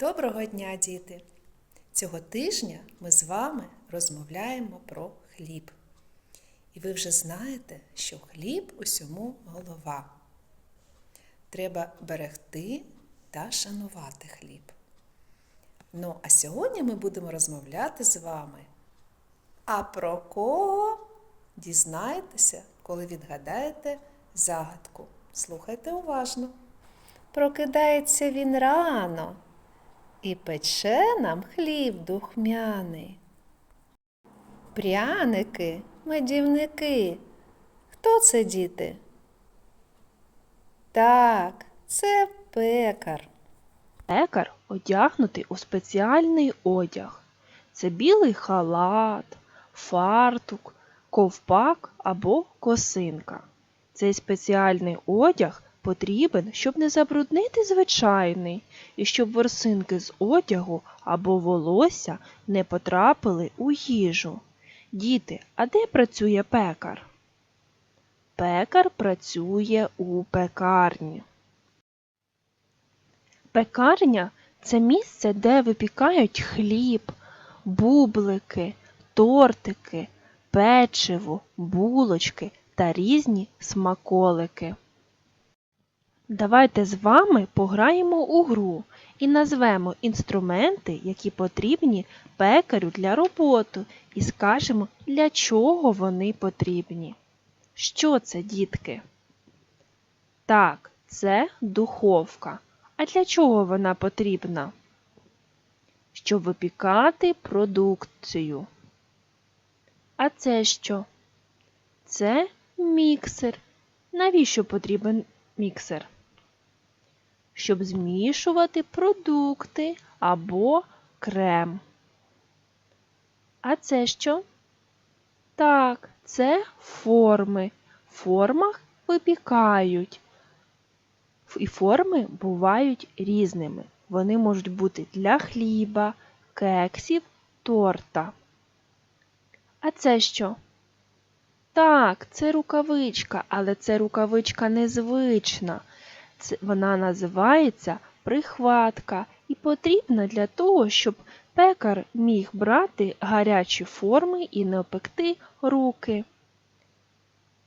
Доброго дня, діти! Цього тижня ми з вами розмовляємо про хліб. І ви вже знаєте, що хліб усьому голова. Треба берегти та шанувати хліб. Ну, а сьогодні ми будемо розмовляти з вами. А про кого дізнаєтеся, коли відгадаєте загадку. Слухайте уважно. Прокидається він рано і пече нам хліб духмяний. Пряники, медівники. Хто це діти? Так, це пекар. Пекар одягнутий у спеціальний одяг. Це білий халат, фартук, ковпак або косинка. Цей спеціальний одяг потрібен, щоб не забруднити звичайний, і щоб ворсинки з одягу або волосся не потрапили у їжу. Діти, а де працює пекар? Пекар працює у пекарні. Пекарня це місце, де випікають хліб, бублики, тортики, печиво, булочки та різні смаколики. Давайте з вами пограємо у гру і назвемо інструменти, які потрібні пекарю для роботи, і скажемо, для чого вони потрібні. Що це, дітки? Так, це духовка. А для чого вона потрібна? Щоб випікати продукцію. А це що? Це міксер. Навіщо потрібен міксер? Щоб змішувати продукти або крем. А це що? Так, це форми. В формах випікають. І форми бувають різними. Вони можуть бути для хліба, кексів, торта. А це що? Так, це рукавичка, але це рукавичка незвична. Вона називається прихватка і потрібна для того, щоб пекар міг брати гарячі форми і не опекти руки.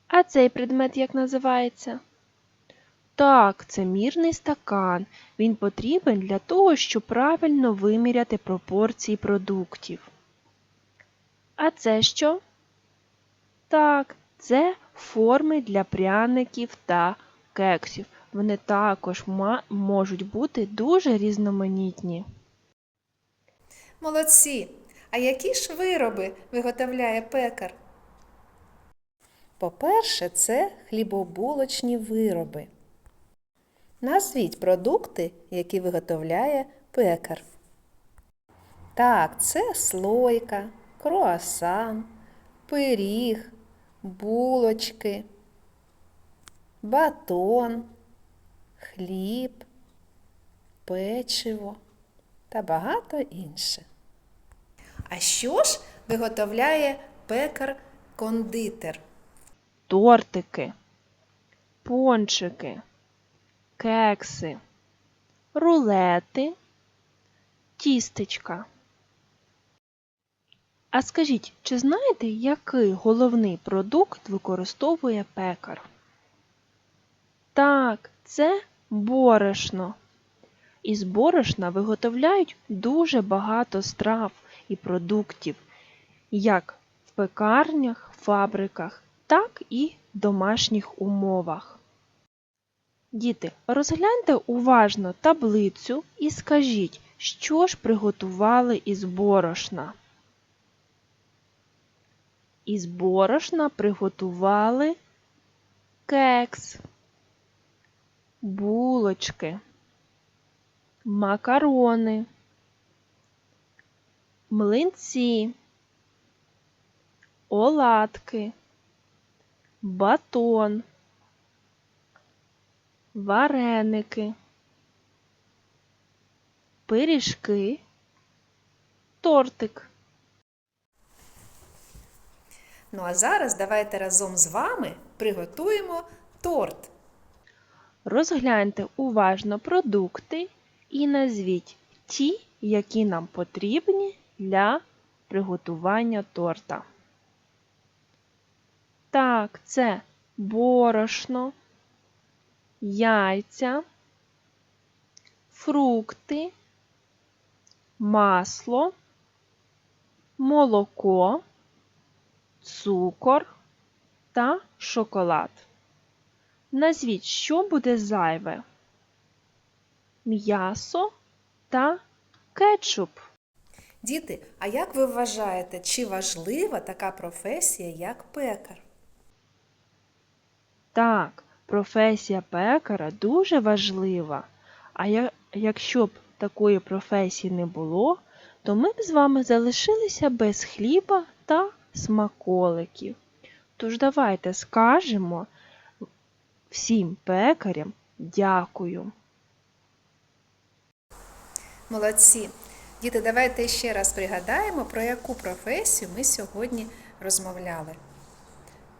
А цей предмет як називається? Так, це мірний стакан. Він потрібен для того, щоб правильно виміряти пропорції продуктів. А це що? Так, це форми для пряників та кексів. Вони також ма- можуть бути дуже різноманітні. Молодці! А які ж вироби виготовляє пекар? По-перше, це хлібобулочні вироби. Назвіть продукти, які виготовляє пекар. Так, це слойка, круасан, пиріг, булочки, батон, хліб, печиво та багато інше. А що ж виготовляє пекар-кондитер? Тортики, пончики, кекси, рулети, тістечка. А скажіть, чи знаєте, який головний продукт використовує пекар? Так, це борошно. Із борошна виготовляють дуже багато страв і продуктів, як в пекарнях, фабриках, так і в домашніх умовах. Діти, розгляньте уважно таблицю і скажіть, що ж приготували із борошна. Із борошна приготували кекс, булочки, макарони, млинці, оладки, батон, вареники, пиріжки, тортик. Ну а зараз давайте разом з вами приготуємо торт. Розгляньте уважно продукти і назвіть ті, які нам потрібні для приготування торта. Так, це борошно, яйця, фрукти, масло, молоко, цукор та шоколад. Назвіть, що буде зайве? М'ясо та кетчуп. Діти, а як ви вважаєте, чи важлива така професія, як пекар? Так, професія пекара дуже важлива. А я- якщо б такої професії не було, то ми б з вами залишилися без хліба та смаколиків. Тож давайте скажемо всім пекарям дякую. Молодці! Діти, давайте ще раз пригадаємо, про яку професію ми сьогодні розмовляли.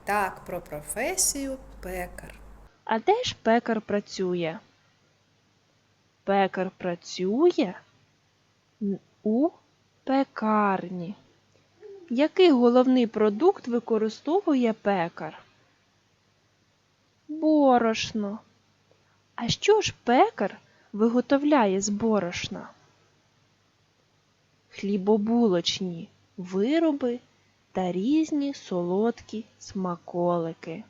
Так, про професію пекар. А де ж пекар працює? Пекар працює у пекарні. Який головний продукт використовує пекар? Борошно. А що ж пекар виготовляє з борошна? Хлібобулочні вироби та різні солодкі смаколики.